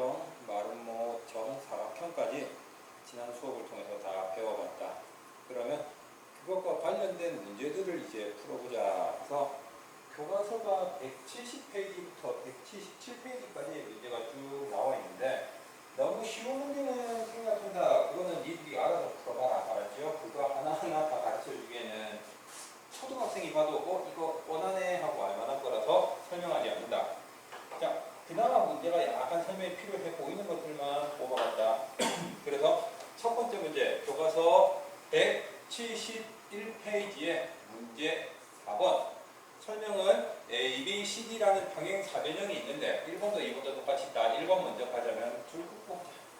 직사각형, 마름모, 정사각형까지 지난 수업을 통해서 다 배워봤다. 그러면 그것과 관련된 문제들을 이제 풀어보자 해서 교과서가 170페이지부터 177페이지까지 문제가 쭉 나와 있는데 너무 쉬운 문제는 생각한다. 그거는 니들이 알아서 풀어봐라. 알았죠? 그거 하나하나 다 가르쳐 주기에는 초등학생이 봐도 어 이거 원하네 하고 알만한 거라서 설명하지 않는다. 자, 그나마 문제가 약간 설명이 필요해 보이는 것들만 뽑아봤다. 그래서 첫 번째 문제 교과서 171페이지에 문제 4번 설명은 A, B, C, D라는 평행 사변형이 있는데 1번도 2번도 똑같이 있다. 1번 먼저 가자면 줄긋 뽑자.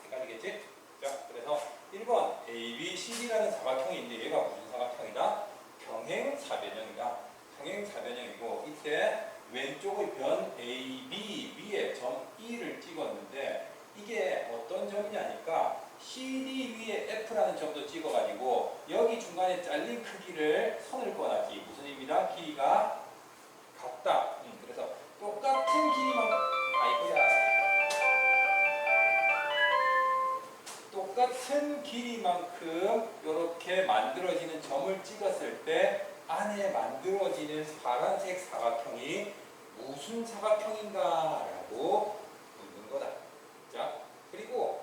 헷갈리겠지? 자, 그래서 1번 A, B, C, D라는 사각형이 있는데 얘가 무슨 사각형이다? 평행 사변형이다. 평행 사변형이고 이때 왼쪽의 변 A, B, B에 점 E를 찍었는데 이게 어떤 점이냐니까 CD 위에 F라는 점도 찍어가지고 여기 중간에 잘린 크기를 선을 그어놨지 무슨 의미다? 길이가 같다. 음, 그래서 똑같은 길이만 아이고야 똑같은 길이만큼 이렇게 만들어지는 점을 찍었을 때 안에 만들어지는 파란색 사각형이 무슨 사각형인가 라고 묻는 거다. 자, 그리고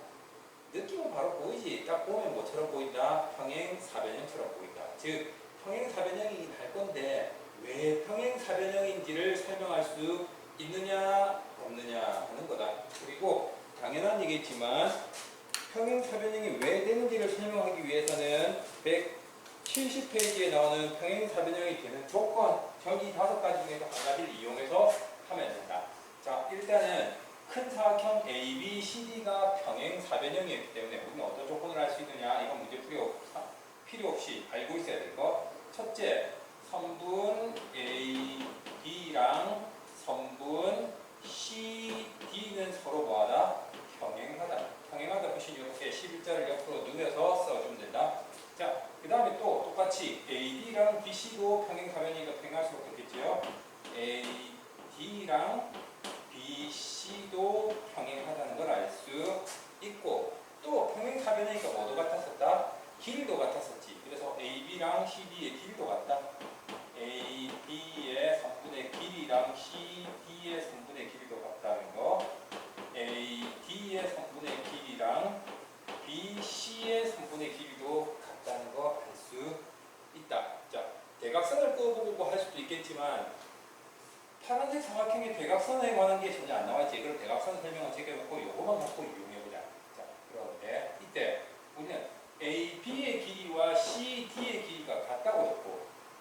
느낌은 바로 보이지. 딱 보면 뭐처럼 보인다? 평행 사변형처럼 보인다. 즉, 평행 사변형이긴 할 건데 왜 평행 사변형인지를 설명할 수 있느냐 없느냐 하는 거다. 그리고 당연한 얘기지만 평행 사변형이 왜 되는지를 설명하기 위해서는 170페이지에 나오는 평행 사변형이 되는 조건 저기 다섯 가지 중에서 한 가지를 이용해서 하면 된다. 자, 일단은 큰 사각형 A, B, C, D가 평행 사 변형이기 때문에 우리는 어떤 조건을 할 수 있느냐 이건 문제 필요, 필요 없이 알고 있어야 될 거. 첫째, 선분 A, B랑 선분 C, D는 서로 뭐하다? 평행하다. 평행하다 표시 이렇게 11자를 옆으로 누워서 써주면 된다. 자, 그 다음에 또 똑같이 AD랑 BC도 평행사변이니까 평행할 수밖에 없겠지요. AD랑 BC도 평행하다는 걸 알 수 있고 또 평행사변이니까 뭐도 같았었다? 길이도 같았었지. 그래서 AB랑 CD의 길이도 같다. AB의 선분의 길이랑 CD의 선분의 길이도 같다는 거. AD의 선분의 길이랑 BC의 선분의 길이도 같다는 거 알 수 있다. 자, 대각선을 끄고 할 수도 있겠지만 파란색 사각형의 대각선에 관한 게 전혀 안 나와 있지. 그럼 대각선 설명을 제껴놓고 이거만 갖고 이용해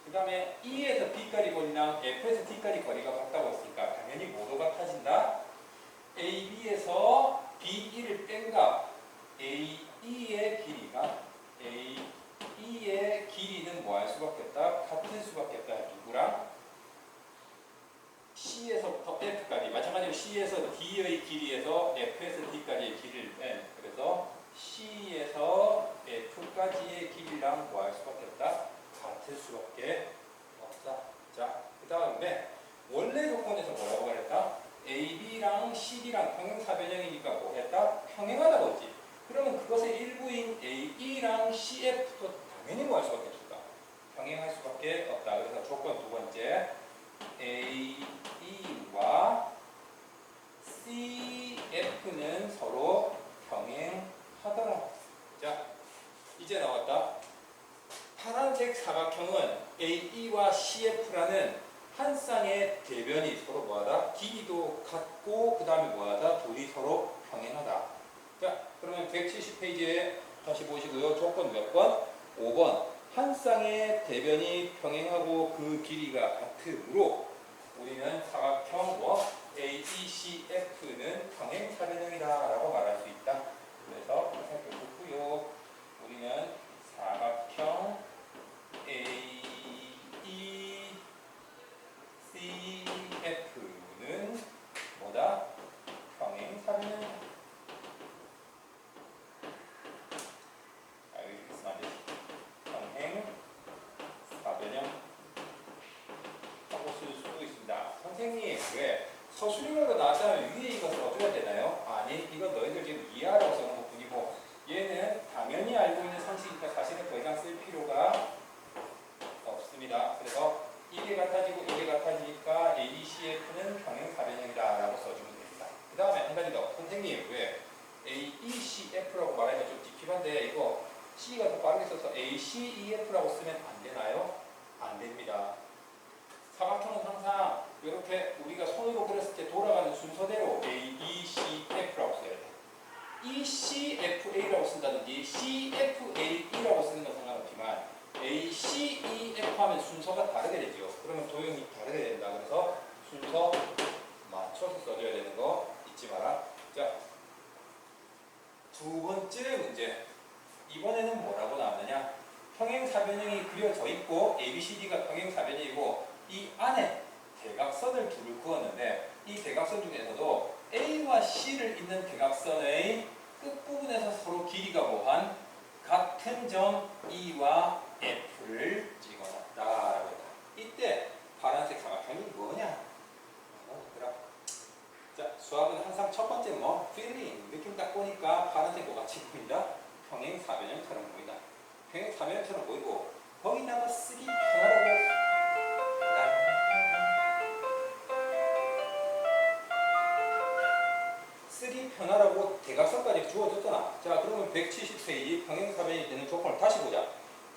그 다음에 E에서 B까지 거리랑 F에서 T까지 거리가 같다고 했으니까 당연히 모도가 타진다. AB에서 B1 수밖에 없다. 자, 그 다음에 원래 조건에서 뭐라고 그랬다? AB랑 CD랑 평행사변형이니까 뭐 했다? 평행하다고 했지. 그러면 그것의 일부인 AE랑 CF도 당연히 뭐할 수밖에 없다. 평행할 수밖에 없다. 그래서 조건 두 번째 AE와 CF는 서로 평행하더라. 자, 이제 나왔다. 파란색 사각형은 AE와 CF라는 한 쌍의 대변이 서로 뭐하다? 길이도 같고 그 다음에 뭐하다? 둘이 서로 평행하다. 자, 그러면 170페이지에 다시 보시고요. 조건 몇 번? 5번. 한 쌍의 대변이 평행하고 그 길이가 같으므로 우리는 사각형 뭐 AECF는 평행사변형이다라고 말할 수 있다. 그래서 살펴보고요. 우리는 사각형 AECF는 뭐다? 평행사변형. 아, 여기 있으면 안 되지. 평행 사변형 하고 쓸 수도 있습니다. 선생님 왜 서술형으로 나왔다면 위에 이거 써줘야 되나요? 아니 이건 너희들 지금 이해하라고 써놓은 것 뿐이고 얘는 당연히 알고 있는 상식이니까 사실은 더 이상 쓸 필요가 없습니다. 그래서 이게 같아지고 이게 같아지니까 ADCF는 평행사변형이다 라고 써주면 됩니다. 그 다음에 한 가지 더 선생님 왜 AECF라고 말하니까 좀 찝찝한데 이거 C가 더 빠르게 써서 ACEF라고 쓰면 안 되나요? 안 됩니다. 사각형은 항상 이렇게 우리가 손으로 그렸을 때 돌아가는 순서대로 A, E, C, F라고 써야 돼. E, C, F, A라고 쓴다든지 C, F, A, E라고 쓰는 건 상관없지만 A, C, E, F 하면 순서가 다르게 되죠. 그러면 도형이 다르게 된다. 그래서 순서 맞춰서 써줘야 되는 거 잊지 마라. 자, 두 번째 문제. 이번에는 뭐라고 나왔느냐? 평행사변형이 그려져 있고 ABCD가 평행사변형이고 이 안에 대각선을 둘을 그었는데 이 대각선 중에서도 A와 C를 잇는 대각선의 끝부분에서 서로 길이가 뭐한 같은 점 E와 F를 찍어놨다라고 했다. 이때 파란색 사각형이 뭐냐? 자, 수학은 항상 첫 번째 뭐 feeling 느낌 딱 보니까 파란색과 같이 보인다. 평행 사변형처럼 보인다. 평행 사변형처럼 보이고 거기다가 쓰기 편하라고 쓰기 편하라고 대각선까지 주어졌잖아. 자, 그러면 170페이지 평행사변이 되는 조건을 다시 보자.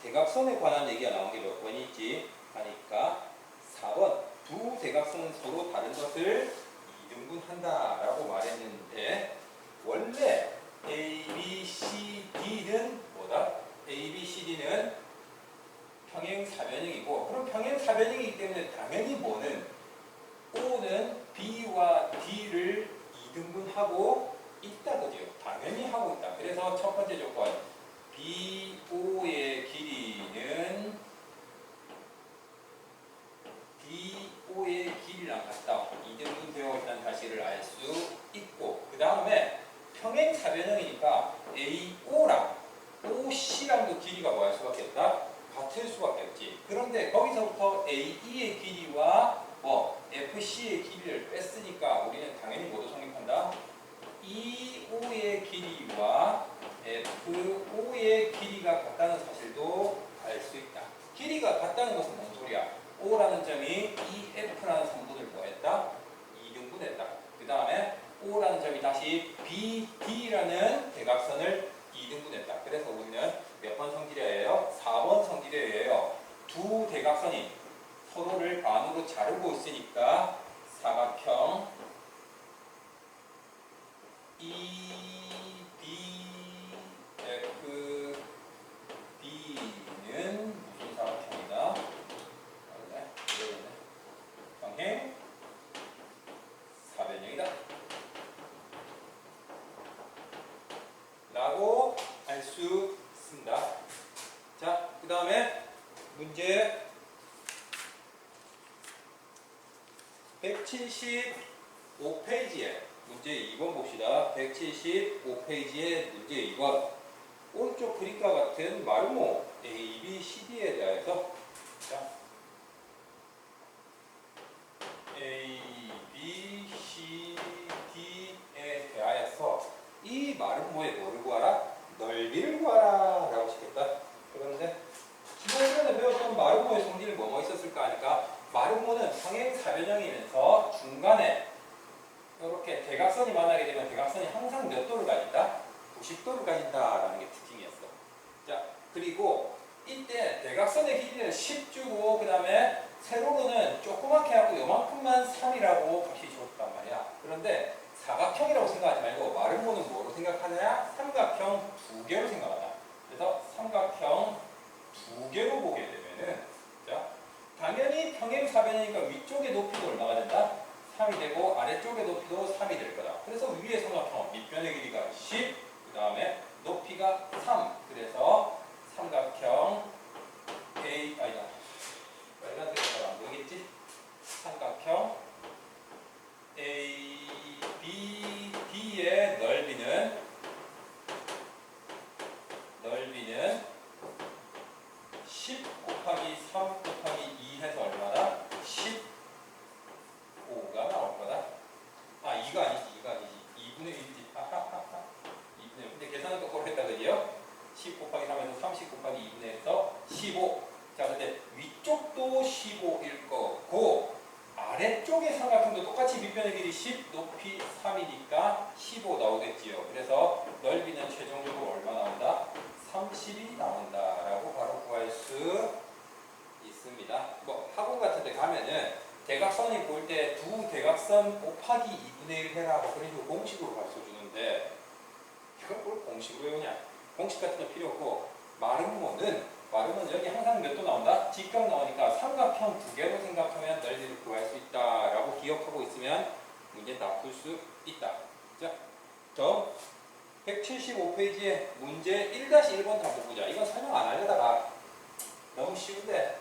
대각선에 관한 얘기가 나온 게 몇 번이 있지? 하니까 4번. 두 대각선은 서로 다른 것을 이등분한다라고 말했는데 원래 A, B, C, D는? A, B, C, D는 평행 사변형이고 그럼 평행 사변형이기 때문에 당연히 뭐는 O는 B와 D를 이등분하고 있다 그죠? 당연히 하고 있다. 그래서 첫 번째 조건 BO의 길이는 BO의 길이랑 같다. 이등분 되어 있다는 사실을 알 수 있고 그 다음에 평행 사변형이니까 AO랑 OC랑도 길이가 뭐할 수밖에 없다? 같을 수밖에 없지. 그런데 거기서부터 AE의 길이와 뭐 FC의 길이를 뺐으니까 우리는 당연히 모두 성립한다. EO의 길이와 FO의 길이가 같다는 사실도 알 수 있다. 길이가 같다는 것은 뭔 소리야? O라는 점이 EF라는 성분을 뭐했다? 이등분했다. 그 다음에 O라는 점이 다시 BD라는 대각선을 이등분했다. 그래서 우리는 몇 번 성질이에요? 4번 성질이에요. 두 대각선이 서로를 반으로 자르고 있으니까 사각형 E, B, F, B는 무슨 사각형이다? 네, 평행 사변형이다. 라고 알 수 있습니다. 자, 그 다음에 문제 175페이지에 문제 2번 봅시다. 175페이지의 문제 2번. 오른쪽 그림과 같은 마루모 A, B, C, D에 대해서 자, A, B, C, D에 대하여서 이 마루모의 뭐를 구하라? 넓이를 구하라 라고 시켰다. 그런데 지난 시간에 배웠던 마루모의 성질은 뭐뭐 있었을까 하니까 마루모는 평행사변형이면서 중간에 이렇게 대각선이 만나게 되면 대각선이 항상 몇 도를 가진다? 90도를 가진다라는 게 특징이었어. 자, 그리고 이때 대각선의 길이는 10 주고 그 다음에 세로로는 조그맣게 하고 요만큼만 3이라고 값이 줬단 말이야. 그런데 사각형이라고 생각하지 말고 마름모는 뭐로 생각하느냐? 삼각형 두 개로 생각하다. 그래서 삼각형 두 개로 보게 되면은 자 당연히 평행사변이니까 위쪽의 높이도 얼마가 된다? 3이 되고 아래쪽의 높이도 3이 될 거다. 그래서 위의 삼각형 밑변의 길이가 10, 그 다음에 높이가 3. 그래서 삼각형 A 아니다. 빨간색으로 안 보이겠지? 삼각형 A, B, D의 넓이는 넓이는 10 곱하기 3 곱하기 2 해서 얼마나? 15가 나올 거다. 15 나오겠지요. 그래서 넓이는 최종적으로 얼마 나온다? 30이 나온다라고 바로 구할 수 있습니다. 뭐 학원 같은 데 가면은 대각선이 볼때두 대각선 곱하기 2분의 1 해라 뭐 그런 식으로 공식으로 가르쳐 주는데 이걸 뭘 공식으로 외우냐? 공식 같은 거 필요 없고 마름모는 마름모는 여기 항상 몇 도 나온다? 직각 나오니까 삼각형 두 개로 생각하면 넓이를 구할 수 있다 라고 기억하고 있으면 문제 다풀수 있다. 자, 저 175페이지에 문제 1-1번 한번 보자. 이건 설명 안 하려다가 너무 쉬운데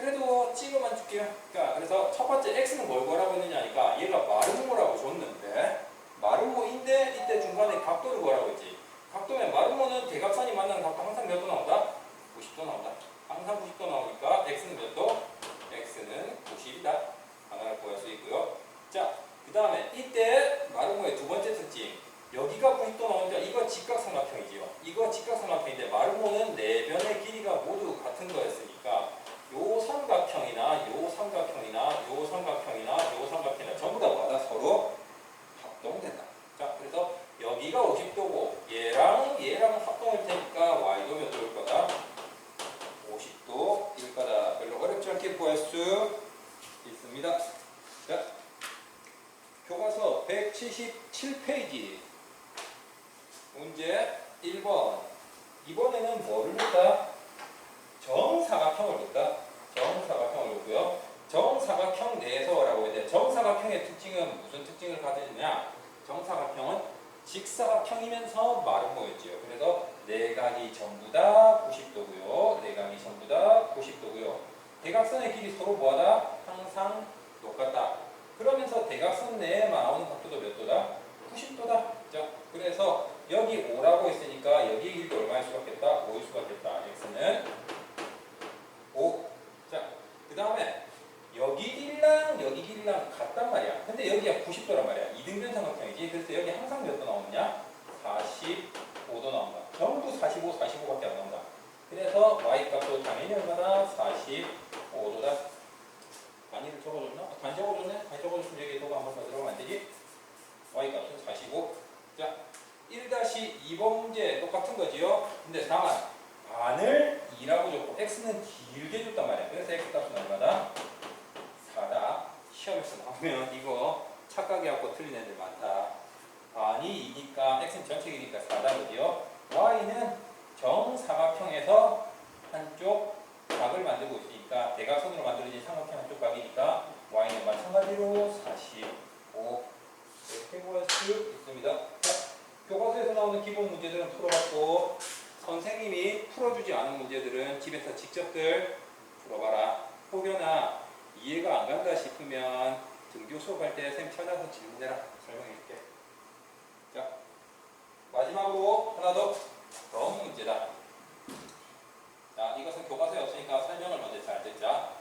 그래도 찍어만 줄게요. 그러니까 그래서 첫 번째 x는 뭘 구하라고 했느냐니까 얘가 마름모라고 줬는데 마름모인데 이때 중간에 각도를 구하라고 했지. 각도면 마름모는 대각선이 만나는 각도 항상 몇 도 나온다? 90도 나온다. 항상 90도 나오니까 x는 몇 도? x는 90이다. 하나를 구할 수 있고요. 자, 그 다음에 이때 마름모의 두 번째 특징. 여기가 90도 나오니까 이거 직각삼각형이지요. 이거 직각삼각형인데 마름모는 네 변의 길이가 모두 같은 거였으니까 요 삼각형이나 요 삼각형이나 요 삼각형이나 요 삼각형이나 전부 다 뭐다 서로 합동된다. 자, 그래서 여기가 50도고 얘랑 얘랑 합동일 테니까 y도 몇 도일 거다? 50도일 거다. 별로 어렵지 않게 구할 수 있습니다. 자, 교과서 177페이지 문제 1번 이번에는 뭐를 묻다? 정사각형을 묻다. 정사각형을 묻고요. 정사각형 내에서라고 했는데 정사각형의 특징은 무슨 특징을 가지느냐? 정사각형은 직사각형이면서 마름모였지요. 그래서 내각이 전부 다 90도고요. 내각이 전부 다 90도고요. 대각선의 길이 서로 뭐하다? 항상 똑같다. 그러면서 대각선 내에 나오는 각도도 몇 도다? 90도다. 자, 그래서 여기 5라고 했으니까 여기 길도 얼마일 수가 있겠다? 5일 수가 있겠다. x는 5. 자, 그 다음에 여기 길이랑 여기 길이랑 같단 말이야. 근데 여기가 90도란 말이야. 이등변 삼각형이지. 그래서 여기 항상 몇 도 나오느냐? 45도 나온다. 전부 45, 45밖에 안 나온다. 그래서 y 값도 당연히 얼마나 45 도다. 많이를 적어줬나? 아, 반 적어줬네? 반 적어줬으면 여기 도가 한번 더 들어가면 안 되지? y 값은 45. 자, 1-2번 문제 똑같은 거지요? 근데 다만 반을 2라고 줬고 x는 길게 줬단 말이야. 그래서 x 값은 얼마다? 4다. 시험에서 나오면 이거 착각해갖고 틀린 애들 많다. 반이 2니까 x는 전체이니까 4다거든요. y는 정사각형에서 한쪽 각을 만들고 있으니까 대각선으로 만들어진 삼각형 한쪽 각이니까 y는 마찬가지로 45 이렇게 구할 수 있습니다. 자, 교과서에서 나오는 기본 문제들은 풀어봤고 선생님이 풀어주지 않은 문제들은 집에서 직접들 풀어봐라. 혹여나 이해가 안 간다 싶으면 등교 수업할 때 쌤 찾아서 질문해라. 설명해줄게. 자, 마지막으로 하나 더. 다음 문제다. 자, 이것은 교과서에 없으니까 설명을 먼저 잘 듣자.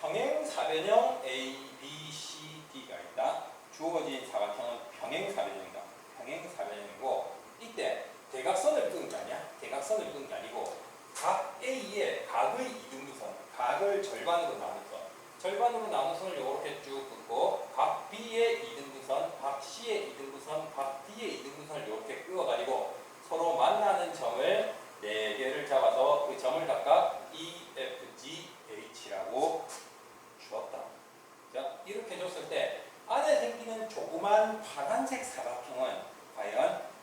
평행사변형 A, B, C, D가 있다. 주어진 사각형은 평행사변형이다. 평행사변형이고 이때 대각선을 끄는 게 아니야. 대각선을 끄는 게 아니고 각 A의 각의 이등분선, 각을 절반으로 나눈 선, 절반으로 나눈 선을 이렇게 쭉 긋고 각 B의 이등분선, 각 C의 이등분선, 각 D의 이등분선을 이렇게 끄어가지고 서로 만나는 점을 네 개를 잡아서 그 점을 각각 E, F, G, H라고 주었다. 자 이렇게 줬을 때 안에 생기는 조그만 파란색 사각형은 과연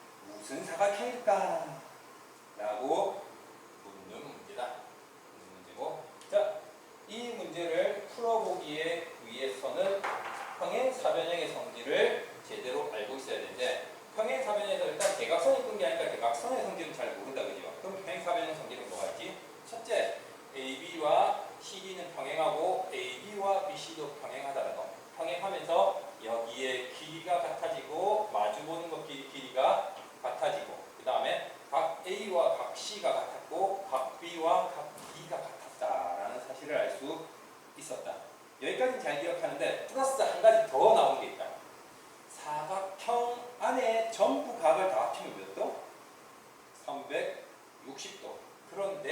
무슨 사각형일까? 라고 묻는 문제다. 묻는 문제고. 자, 이 문제를 풀어보기에 위해서는 평행 사변형의 성질을 제대로 알고 있어야 되는데 평행 사변형에서 일단 대각선이 끈게 아니라 대각선의 성질은 잘 모른다 그죠? 그럼 평행 사변형 성질은 뭐가 있지? 첫째,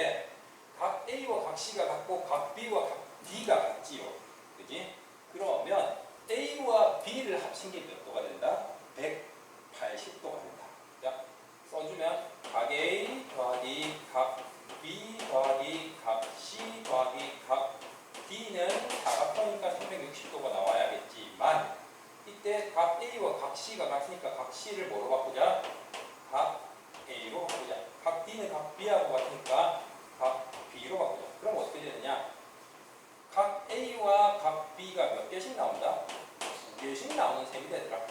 때문에 각 A와 각 C가 같고 각 B와 각 D가 같지요. 그지? 그러면 A와 B를 합친 게 몇 도가 된다? 180도가 된다. 자, 써주면 각 A 더하기 각 B 더하기 각 C 더하기 각 D는 다각하니까 360도가 나와야겠지만 이때 각 A와 각 C가 같으니까 각 C를 뭐로 바꾸자? 각 A로 바꾸자. 각 D는 각 B하고 같으니까 각 B로 바꾸자. 그럼 어떻게 되느냐? 각 A와 각 B가 몇 개씩 나온다? 두 개씩 나오는 셈이 되더라.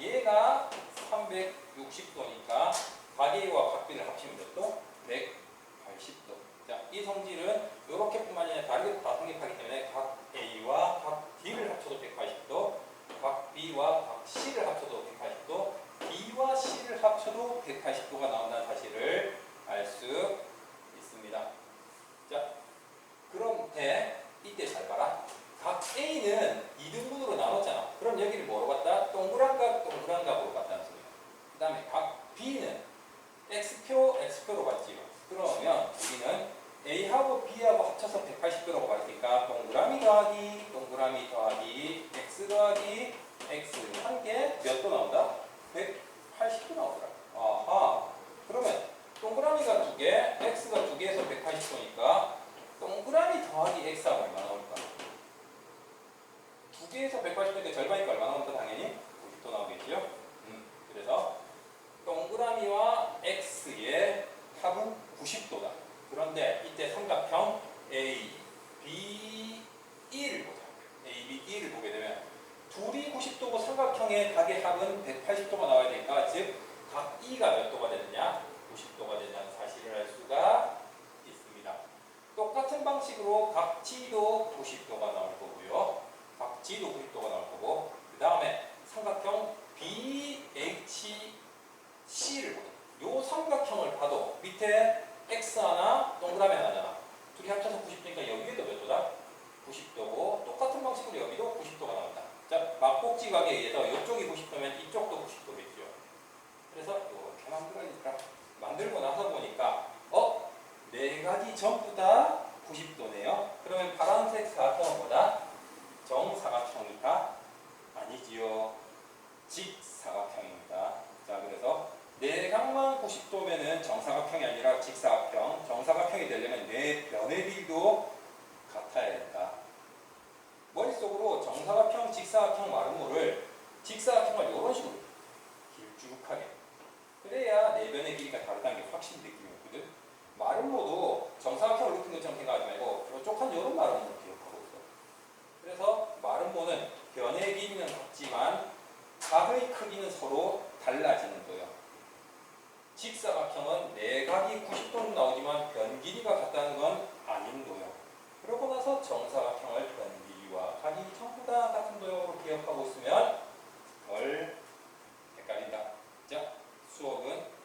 얘가 360도니까 각 A와 각 B를 합치면 몇 도? 180도. 자, 이 성질은 이렇게 뿐만 아니라 다르게 다 성립하기 때문에 각 A와 각 D를 합쳐도 180도, 각 B와 각 C를 합쳐도 180도, B와 C를 합쳐도 180도가 나온다는 사실을 알 수 있습니다. 자, 그런데 이때 잘 봐라. 각 A는 2등분으로 나눴잖아. 그럼 여기를 뭐로 봤다? 동그란 각, 동그란 각으로 봤다는 소리야. 그 다음에 각 B는 X표, X표로 봤지요. 그러면 우리는 A하고 B하고 합쳐서 180도라고 봤으니까 동그라미 더하기 동그라미 더하기 X 더하기 X 한 개 몇 도 나온다? 180도 나오더라. 아하. 그러면 동그라미가 두 개, X가 두 개에서 180도니까 동그라미 더하기 X하고 얼마 나올까? 두 개에서 180도니까 절반이니까 얼마 나온다 당연히? 90도 나오겠죠? 음, 그래서 동그라미와 X의 합은 90도다. 그런데 이때 삼각형 A, B, E를 보자. A, B, E를 보게 되면 둘이 90도고 삼각형의 각의 합은 180도가 나와야 되니까 즉 각 E가 몇 도가 되느냐? 90도가 되는 사실을 알 수가 있습니다. 똑같은 방식으로 각 G도 90도가 나올 거고요. 각 G도 90도가 나올 거고 그 다음에 삼각형 BHC를 보자. 요 삼각형을 봐도 밑에 X 하나, 동그라미 하나잖아. 둘이 합쳐서 90도니까 여기에도 몇 도다? 90도고 똑같은 방식으로 여기도 90도가 나온다. 자, 막복지각에 의해서 이쪽이 90도면 이쪽도 90도겠죠. 그래서 이렇게 만들어야겠다. 만들고 나서 보니까 어? 네 가지 전부 다 90도네요. 그러면 파란색 사각형은 뭐다? 정사각형이다? 아니지요. 직사각형입니다. 자, 그래서 네 각만 90도면은 정사각형이 아니라 직사각형. 정사각형이 되려면 네 변의 길도 같아야 된다. 머릿속으로 정사각형, 직사각형 마름모를 직사각형을 이런 식으로 길쭉하게. 그래야 내면의 길이가 다르다는 게 확실히 느낌이었거든. 마름모도 정사각형을 높인 것처럼 생각하지 말고 뾰족한 요런 마름모로 기억하고 있어. 그래서 마름모는 변의 길이는 같지만 각의 크기는 서로 달라지는 거예요. 직사각형은 내각이 90도로 나오지만 변 길이가 같다는 건 아닌 거예요. 그러고 나서 정사각형을 변 길이와 각이 전부 다 같은 도형으로 기억하고 있으면 덜 słowem